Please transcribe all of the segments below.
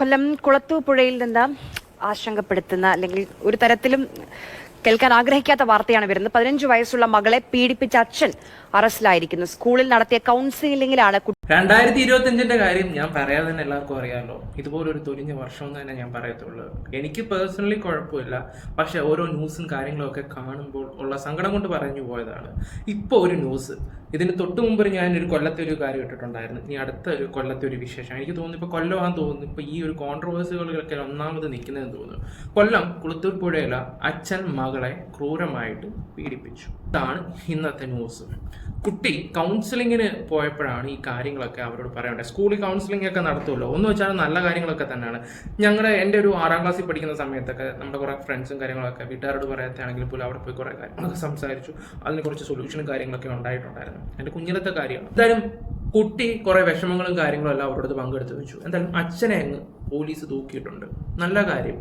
കൊല്ലം കുളത്തൂപ്പുഴയിൽ നിന്ന് ആശങ്കപ്പെടുത്തുന്ന അല്ലെങ്കിൽ ഒരു തരത്തിലും കേൾക്കാൻ ആഗ്രഹിക്കാത്ത വാർത്തയാണ് വരുന്നത്. പതിനഞ്ച് വയസ്സുള്ള മകളെ പീഡിപ്പിച്ച അച്ഛൻ അറസ്റ്റിലായിരിക്കുന്നു. സ്കൂളിൽ നടത്തിയ കൗൺസിലിംഗിലാണ് രണ്ടായിരത്തി ഇരുപത്തിയഞ്ചിന്റെ കാര്യം ഞാൻ പറയാതെ തന്നെ എല്ലാവർക്കും അറിയാമല്ലോ ഇതുപോലൊരു തൊലിഞ്ഞ വർഷം എന്ന് തന്നെ ഞാൻ പറയത്തുള്ളൂ. എനിക്ക് പേഴ്സണലി കുഴപ്പമില്ല. പക്ഷെ ഓരോ ന്യൂസും കാര്യങ്ങളും ഒക്കെ കാണുമ്പോൾ ഉള്ള സങ്കടം കൊണ്ട് പറഞ്ഞു പോയതാണ്. ഇപ്പോൾ ഒരു ന്യൂസ്. ഇതിന് തൊട്ട് മുമ്പ് ഞാൻ ഒരു കൊല്ലത്തെ ഒരു കാര്യം ഇട്ടിട്ടുണ്ടായിരുന്നു. ഇനി അടുത്ത ഒരു കൊല്ലത്തെ ഒരു വിശേഷം. എനിക്ക് തോന്നുന്നു ഇപ്പോൾ കൊല്ലമാണെന്ന് തോന്നുന്നു. ഇപ്പോൾ ഈ ഒരു കോൺട്രവേഴ്സികളൊക്കെ ഒന്നാമത് നിൽക്കുന്നതെന്ന് തോന്നുന്നു. കൊല്ലം കുളത്തൂർ പുഴയില അച്ഛൻ മകളെ ക്രൂരമായിട്ട് പീഡിപ്പിച്ചു. ഇതാണ് ഇന്നത്തെ ന്യൂസ്. കുട്ടി കൗൺസിലിങ്ങിന് പോയപ്പോഴാണ് ഈ കാര്യങ്ങളൊക്കെ അവരോട് പറയേണ്ടത് സ്കൂളിൽ കൗൺസിലിംഗ് ഒക്കെ നടത്തുമല്ലോ? ഒന്ന് വെച്ചാൽ നല്ല കാര്യങ്ങളൊക്കെ തന്നെയാണ്. ഞങ്ങളുടെ എന്റെ ഒരു ആറാം ക്ലാസ്സിൽ പഠിക്കുന്ന സമയത്തൊക്കെ നമ്മുടെ കുറേ ഫ്രണ്ട്സും കാര്യങ്ങളൊക്കെ വീട്ടുകാരോട് പറയാത്താണെങ്കിൽ പോലും അവിടെ പോയി കുറേ കാര്യങ്ങളൊക്കെ സംസാരിച്ചു. അതിന് കുറച്ച് സൊല്യൂഷനും കാര്യങ്ങളൊക്കെ ഉണ്ടായിട്ടുണ്ടായിരുന്നു. എന്റെ കുഞ്ഞിലത്തെ കാര്യമാണ് എന്തായാലും കുട്ടി കുറേ വിഷമങ്ങളും കാര്യങ്ങളും എല്ലാം അവരോട് പങ്കെടുത്ത് വെച്ചു. എന്തായാലും അച്ഛനെ അങ്ങ് പോലീസ് തൂക്കിയിട്ടുണ്ട്. നല്ല കാര്യം.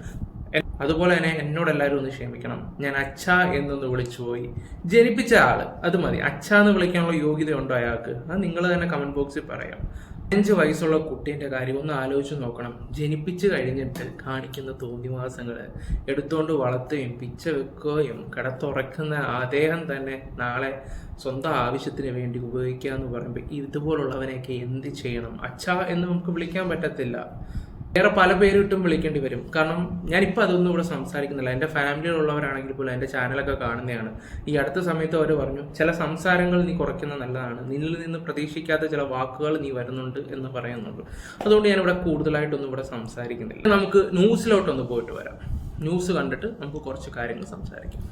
അതുപോലെ തന്നെ എന്നോട് എല്ലാവരും ഒന്ന് ക്ഷമിക്കണം. ഞാൻ അച്ഛ എന്നൊന്ന് വിളിച്ചു പോയി. ജനിപ്പിച്ച ആൾ അത് മതി. അച്ഛ എന്ന് വിളിക്കാനുള്ള യോഗ്യത ഉണ്ടോ അയാൾക്ക്? അത് നിങ്ങൾ തന്നെ കമന്റ് ബോക്സിൽ പറയാം. അഞ്ച് വയസ്സുള്ള കുട്ടീന്റെ കാര്യം ഒന്ന് ആലോചിച്ച് നോക്കണം. ജനിപ്പിച്ച് കഴിഞ്ഞിട്ട് കാണിക്കുന്ന തോന്നിവാസങ്ങൾ എടുത്തുകൊണ്ട് വളർത്തുകയും പിച്ച വെക്കുകയും കിടത്തുറക്കുന്ന അദ്ദേഹം തന്നെ നാളെ സ്വന്തം ആവശ്യത്തിന് വേണ്ടി ഉപയോഗിക്കുക എന്ന് പറയുമ്പോൾ ഇതുപോലുള്ളവനെയൊക്കെ എന്ത് ചെയ്യണം? അച്ഛ എന്ന് നമുക്ക് വിളിക്കാൻ പറ്റത്തില്ല. വേറെ പല പേരിട്ടും വിളിക്കേണ്ടി വരും. കാരണം ഞാനിപ്പോൾ അതൊന്നും ഇവിടെ സംസാരിക്കുന്നില്ല. എന്റെ ഫാമിലിയിലുള്ളവരാണെങ്കിൽ പോലും എന്റെ ചാനലൊക്കെ കാണുന്നതാണ്. ഈ അടുത്ത സമയത്ത് അവർ പറഞ്ഞു ചില സംസാരങ്ങൾ നീ കുറയ്ക്കുന്നത് നല്ലതാണ്. നിന്നിൽ നിന്ന് പ്രതീക്ഷിക്കാത്ത ചില വാക്കുകൾ നീ വരുന്നുണ്ട് എന്ന് പറയുന്നുണ്ട്. അതുകൊണ്ട് ഞാനിവിടെ കൂടുതലായിട്ടൊന്നും ഇവിടെ സംസാരിക്കുന്നില്ല. നമുക്ക് ന്യൂസിലോട്ടൊന്ന് പോയിട്ട് വരാം. ന്യൂസ് കണ്ടിട്ട് നമുക്ക് കുറച്ച് കാര്യങ്ങൾ സംസാരിക്കാം.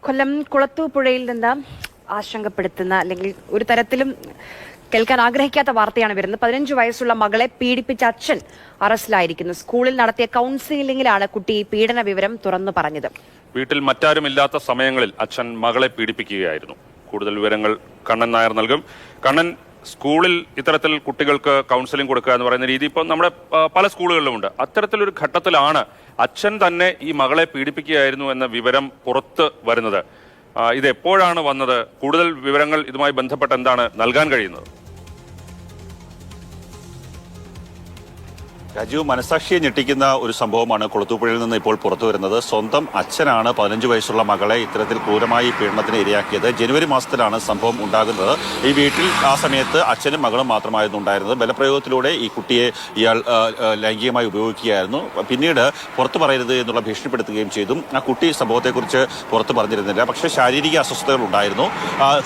കൊല്ലം കുളത്തൂപ്പുഴയിൽ നിന്ന് ആശങ്കപ്പെടുത്തുന്ന അല്ലെങ്കിൽ ഒരു തരത്തിലും കേൾക്കാൻ ആഗ്രഹിക്കാത്ത വാർത്തയാണ് വരുന്നത്. പതിനഞ്ച് വയസ്സുള്ള മകളെ പീഡിപ്പിച്ച അച്ഛൻ അറസ്റ്റിലായിരിക്കുന്നു. സ്കൂളിൽ നടത്തിയ കൗൺസിലിംഗിലാണ് കുട്ടി പീഡന വിവരം തുറന്നു പറഞ്ഞത്. വീട്ടിൽ മറ്റാരുമില്ലാത്ത സമയങ്ങളിൽ അച്ഛൻ മകളെ പീഡിപ്പിക്കുകയായിരുന്നു. കൂടുതൽ വിവരങ്ങൾ കണ്ണൻ നായർ നൽകും. കണ്ണൻ സ്കൂളിൽ ഇത്തരത്തിൽ കുട്ടികൾക്ക് കൗൺസിലിംഗ് കൊടുക്കുക എന്ന് പറയുന്ന രീതി ഇപ്പം നമ്മുടെ പല സ്കൂളുകളിലുമുണ്ട്. അത്തരത്തിലൊരു ഘട്ടത്തിലാണ് അച്ഛൻ തന്നെ ഈ മകളെ പീഡിപ്പിക്കുകയായിരുന്നു എന്ന വിവരം പുറത്ത് വരുന്നത്. ഇത് എപ്പോഴാണ് വന്നത്? കൂടുതൽ വിവരങ്ങൾ ഇതുമായി ബന്ധപ്പെട്ട് എന്താണ് നൽകാൻ കഴിയുന്നത്? രാജീവ് മനസാക്ഷിയെ ഞെട്ടിക്കുന്ന ഒരു സംഭവമാണ് കൊളുത്തൂപ്പുഴയിൽ നിന്ന് ഇപ്പോൾ പുറത്തു വരുന്നത്. സ്വന്തം അച്ഛനാണ് പതിനഞ്ച് വയസ്സുള്ള മകളെ ഇത്തരത്തിൽ ക്രൂരമായി പീഡനത്തിന് ഇരയാക്കിയത്. ജനുവരി മാസത്തിലാണ് സംഭവം ഉണ്ടാകുന്നത്. ഈ വീട്ടിൽ ആ സമയത്ത് അച്ഛനും മകളും മാത്രമായിരുന്നു ഉണ്ടായിരുന്നത്. ബലപ്രയോഗത്തിലൂടെ ഈ കുട്ടിയെ ഇയാൾ ലൈംഗികമായി ഉപയോഗിക്കുകയായിരുന്നു. പിന്നീട് പുറത്തു പറയരുത് എന്നുള്ള ഭീഷണിപ്പെടുത്തുകയും ചെയ്തു ആ കുട്ടി സംഭവത്തെക്കുറിച്ച് പുറത്തു പറഞ്ഞിരുന്നില്ല. പക്ഷേ ശാരീരിക അസ്വസ്ഥതകൾ ഉണ്ടായിരുന്നു.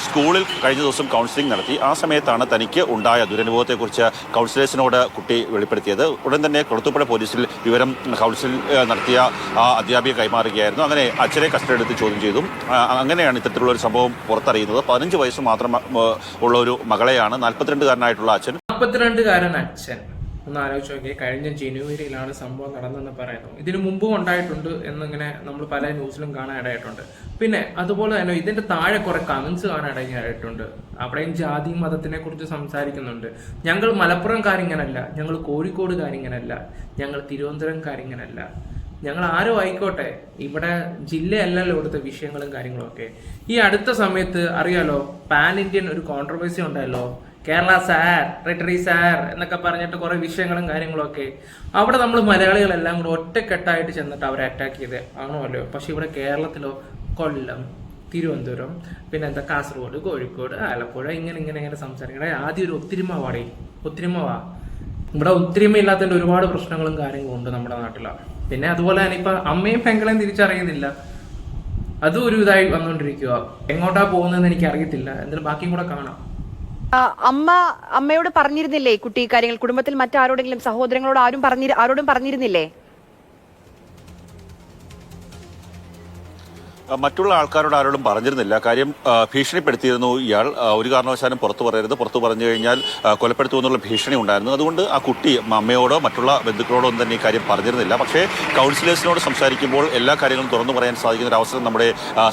സ്കൂളിൽ കഴിഞ്ഞ ദിവസം കൗൺസിലിംഗ് നടത്തി. ആ സമയത്താണ് തനിക്ക് ഉണ്ടായ ദുരനുഭവത്തെക്കുറിച്ച് കൗൺസിലേഴ്സിനോട് കുട്ടി വെളിപ്പെടുത്തിയത്. ഉടൻ തന്നെ കൊളുത്തുപ്പുഴ പോലീസിൽ വിവരം കൗൺസിൽ നടത്തിയ ആ അധ്യാപിക കൈമാറുകയായിരുന്നു. അങ്ങനെ അച്ഛനെ കസ്റ്റഡി എടുത്ത് ചോദ്യം ചെയ്തു. അങ്ങനെയാണ് ഇത്തരത്തിലുള്ള ഒരു സംഭവം പുറത്തറിയുന്നത്. പതിനഞ്ച് വയസ്സ് മാത്രം ഉള്ള ഒരു മകളെയാണ് നാൽപ്പത്തിരണ്ടുകാരനായിട്ടുള്ള അച്ഛൻ. നാൽപ്പത്തിരണ്ടുകാരൻ അച്ഛൻ. ഒന്ന് ആലോചിച്ച് നോക്കി കഴിഞ്ഞ ജനുവരിയിലാണ് സംഭവം നടന്നതെന്ന് പറയുന്നു. ഇതിനു മുമ്പും ഉണ്ടായിട്ടുണ്ട് എന്നിങ്ങനെ നമ്മൾ പല ന്യൂസിലും കാണാനിടയായിട്ടുണ്ട് പിന്നെ അതുപോലെ തന്നെ ഇതിന്റെ താഴെ കുറെ കമന്റ്സ് കാണാനിടയായിട്ടുണ്ട് അവിടെയും ജാതി മതത്തിനെ കുറിച്ച് സംസാരിക്കുന്നുണ്ട്. ഞങ്ങൾ മലപ്പുറം കാര്യങ്ങനല്ല ഞങ്ങൾ കോഴിക്കോട് കാര്യങ്ങനല്ല ഞങ്ങൾ തിരുവനന്തപുരം കാര്യങ്ങനല്ല ഞങ്ങൾ ആരോ ആയിക്കോട്ടെ. ഇവിടെ ജില്ലയല്ലല്ലോ ഇവിടുത്തെ വിഷയങ്ങളും കാര്യങ്ങളും ഒക്കെ. ഈ അടുത്ത സമയത്ത് അറിയാലോ പാൻ ഇന്ത്യൻ ഒരു കോൺട്രവേഴ്സി ഉണ്ടായല്ലോ. കേരള സാർ റിട്ടറി സാർ എന്നൊക്കെ പറഞ്ഞിട്ട് കുറെ വിഷയങ്ങളും കാര്യങ്ങളും ഒക്കെ. അവിടെ നമ്മൾ മലയാളികളെല്ലാം കൂടെ ഒറ്റക്കെട്ടായിട്ട് ചെന്നിട്ട് അവരെ അറ്റാക്ക് ചെയ്ത്. ആണോ അല്ലയോ? പക്ഷെ ഇവിടെ കേരളത്തിലോ കൊല്ലം തിരുവനന്തപുരം പിന്നെ എന്താ കാസർഗോഡ് കോഴിക്കോട് ആലപ്പുഴ ഇങ്ങനെ ഇങ്ങനെ ഇങ്ങനെ സംസാരിക്കണേ ആദ്യം ഒരു ഒത്തിരിമ വാടേ. ഒത്തിരിമ വാ. ഇവിടെ ഒത്തിരിമ ഇല്ലാത്തതിന്റെ ഒരുപാട് പ്രശ്നങ്ങളും കാര്യങ്ങളും ഉണ്ട് നമ്മുടെ നാട്ടിലാണ് പിന്നെ അതുപോലെ തന്നെ ഇപ്പൊ അമ്മയും പെങ്കളെയും തിരിച്ചറിയുന്നില്ല. അതും ഒരു ഇതായി വന്നുകൊണ്ടിരിക്കുക എങ്ങോട്ടാ പോകുന്നതെന്ന് എനിക്ക് അറിയത്തില്ല എന്തായാലും ബാക്കിയും കൂടെ കാണാം. അമ്മ അമ്മയോട് പറഞ്ഞിരുന്നില്ലേ കുട്ടി കാര്യങ്ങൾ? കുടുംബത്തിൽ മറ്റാരോടെങ്കിലും സഹോദരങ്ങളോട് ആരും പറഞ്ഞിരു ആരോടും പറഞ്ഞിരുന്നില്ലേ? മറ്റുള്ള ആൾക്കാരോട് ആരോടും പറഞ്ഞിരുന്നില്ല. കാര്യം ഭീഷണിപ്പെടുത്തിയിരുന്നു ഇയാൾ. ഒരു കാരണവശാലും പുറത്തു പറയരുത്. പുറത്തു പറഞ്ഞു കഴിഞ്ഞാൽ കൊലപ്പെടുത്തു കൊലപ്പെടുത്തുമെന്നുള്ള ഭീഷണി ഉണ്ടായിരുന്നു. അതുകൊണ്ട് ആ കുട്ടി അമ്മയോടോ മറ്റുള്ള ബന്ധുക്കളോടോ ഒന്നും തന്നെ ഈ കാര്യം പറഞ്ഞിരുന്നില്ല. പക്ഷേ കൗൺസിലേഴ്സിനോട് സംസാരിക്കുമ്പോൾ എല്ലാ കാര്യങ്ങളും തുറന്നു പറയാൻ സാധിക്കുന്ന ഒരു അവസരം നമ്മുടെ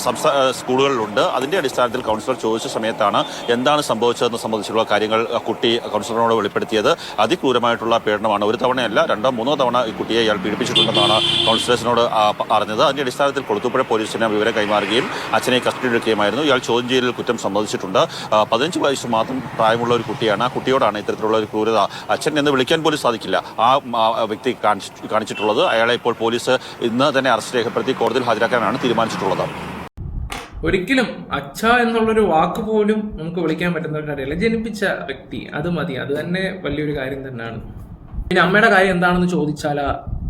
സംസ്ഥാന സ്കൂളുകളിലുണ്ട്. അതിന്റെ അടിസ്ഥാനത്തിൽ കൗൺസിലർ ചോദിച്ച സമയത്താണ് എന്താണ് സംഭവിച്ചതെന്ന് സംബന്ധിച്ചുള്ള കാര്യങ്ങൾ കുട്ടി കൗൺസിലറിനോട് വെളിപ്പെടുത്തിയത്. അതിക്രൂരമായിട്ടുള്ള പീഡനമാണ്. ഒരു തവണയല്ല രണ്ടോ മൂന്നോ തവണ ഈ കുട്ടിയെ ഇയാൾ പീഡിപ്പിച്ചിട്ടുണ്ടെന്നാണ് കൗൺസിലേഴ്സിനോട് പറഞ്ഞത് അതിന്റെ അടിസ്ഥാനത്തിൽ കൊളുത്തുപ്പുഴ പോലീസിന് വിവരം കൈമാറുകയും അച്ഛനെ കസ്റ്റഡിയിലെടുക്കുകയുമായിരുന്നു ഇയാൾ ചോദ്യം ചെയ്യലിൽ കുറ്റം സമ്മതിച്ചിട്ടുണ്ട്. പതിനഞ്ച് വയസ്സ് മാത്രം പ്രായമുള്ള ഒരു കുട്ടിയാണ്. ആ കുട്ടിയോടാണ് ഇത്തരത്തിലുള്ള ഒരു ക്രൂരത. അച്ഛൻ എന്ന് വിളിക്കാൻ പോലും സാധിക്കില്ല. ആ വ്യക്തി കാണിച്ചു കാണിച്ചിട്ടുള്ളത്. അയാളെ ഇപ്പോൾ പോലീസ് ഇന്ന് തന്നെ അറസ്റ്റ് രേഖപ്പെടുത്തി കോടതിയിൽ ഹാജരാക്കാനാണ് തീരുമാനിച്ചിട്ടുള്ളത്. ഒരിക്കലും അച്ഛ എന്നുള്ളൊരു വാക്ക് പോലും നമുക്ക് വിളിക്കാൻ പറ്റുന്ന ഒരു കാര്യമല്ല. ജനിപ്പിച്ച വ്യക്തി അത് മതി. അത് തന്നെ വലിയൊരു കാര്യം തന്നെയാണ്. പിന്നെ അമ്മയുടെ കാര്യം എന്താണെന്ന് ചോദിച്ചാൽ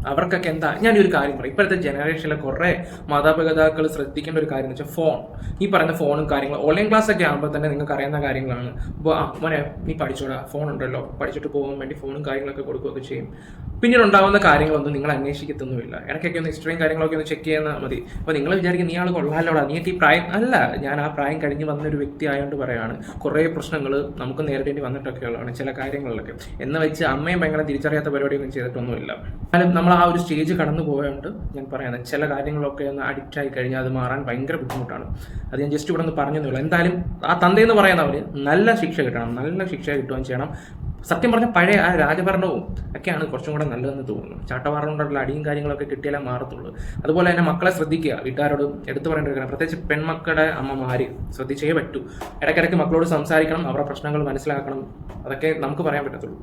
അവർക്കൊക്കെ എന്താ? ഞാൻ ഒരു കാര്യം പറയും. ഇപ്പോഴത്തെ ജനറേഷനിലെ കുറേ മാതാപിതാക്കൾ ശ്രദ്ധിക്കേണ്ട ഒരു കാര്യം എന്ന് വെച്ചാൽ ഫോൺ ഈ പറയുന്ന ഫോണും കാര്യങ്ങളും. ഓൺലൈൻ ക്ലാസ് ഒക്കെ ആകുമ്പോൾ തന്നെ നിങ്ങൾക്ക് അറിയാവുന്ന കാര്യങ്ങളാണ്. അപ്പോൾ ആ മോനെ നീ പഠിച്ചോടാ. ഫോൺ ഉണ്ടല്ലോ. പഠിച്ചിട്ട് പോകാൻ വേണ്ടി ഫോണും കാര്യങ്ങളൊക്കെ കൊടുക്കുകയൊക്കെ ചെയ്യും. പിന്നീട് ഉണ്ടാവുന്ന കാര്യങ്ങളൊന്നും നിങ്ങൾ അന്വേഷിക്കത്തൊന്നുമില്ല. ഇടയ്ക്കൊക്കെ ഒന്ന് ഹിസ്റ്ററിയും കാര്യങ്ങളൊക്കെ ഒന്ന് ചെക്ക് ചെയ്യുന്നാൽ മതി. അപ്പോൾ നിങ്ങൾ വിചാരിക്കും നീ ആൾ കൊള്ളാലോടാ. നീ ഈ പ്രായം അല്ല ഞാൻ ആ പ്രായം കഴിഞ്ഞ് വന്നൊരു വ്യക്തി ആയതുകൊണ്ട് പറയാണ്. കുറേ പ്രശ്നങ്ങൾ നമുക്ക് നേരിടേണ്ടി വന്നിട്ടൊക്കെയുള്ളതാണ് ചില കാര്യങ്ങളിലൊക്കെ. എന്ന് വെച്ച് അമ്മയും ഭയങ്കര തിരിച്ചറിയാത്ത പരിപാടിയൊന്നും ചെയ്തിട്ടൊന്നുമില്ല. എന്നാലും നമ്മൾ ആ ഒരു സ്റ്റേജ് കടന്നു പോയതുകൊണ്ട് ഞാൻ പറയുന്നത് ചില കാര്യങ്ങളൊക്കെ ഒന്ന് അഡിക്റ്റ് ആയി കഴിഞ്ഞാൽ അത് മാറാൻ ഭയങ്കര ബുദ്ധിമുട്ടാണ്. അത് ഞാൻ ജസ്റ്റ് ഇവിടെ ഒന്ന് പറഞ്ഞതേ ഉള്ളൂ. എന്തായാലും ആ തന്തയെന്ന് പറയുന്നവർ നല്ല ശിക്ഷ കിട്ടണം നല്ല ശിക്ഷ കിട്ടുകയും ചെയ്യണം. സത്യം പറഞ്ഞ പഴയ ആ രാജഭരണവും ഒക്കെയാണ് കുറച്ചും കൂടെ നല്ലതെന്ന് തോന്നുന്നു. ചാട്ടവാറം അടിയും കാര്യങ്ങളൊക്കെ കിട്ടിയാലേ മാറത്തുള്ളൂ. അതുപോലെ തന്നെ മക്കളെ ശ്രദ്ധിക്കുക. വീട്ടുകാരോട് എടുത്തു പറയേണ്ട ഒരു കാര്യം പ്രത്യേകിച്ച് പെൺമക്കളുടെ അമ്മമാര് ശ്രദ്ധിച്ചേ പറ്റൂ. ഇടയ്ക്കിടയ്ക്ക് മക്കളോട് സംസാരിക്കണം. അവരുടെ പ്രശ്നങ്ങൾ മനസ്സിലാക്കണം. അതൊക്കെ നമുക്ക് പറയാൻ പറ്റത്തുള്ളൂ.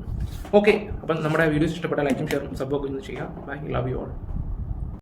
ഓക്കെ. അപ്പം നമ്മുടെ വീഡിയോസ് ഇഷ്ടപ്പെട്ട ലൈക്കും ഷെയറും സബ്ബൊക്കെ ഒന്ന് ചെയ്യാം ബൈ ലവ് യു ഓൾ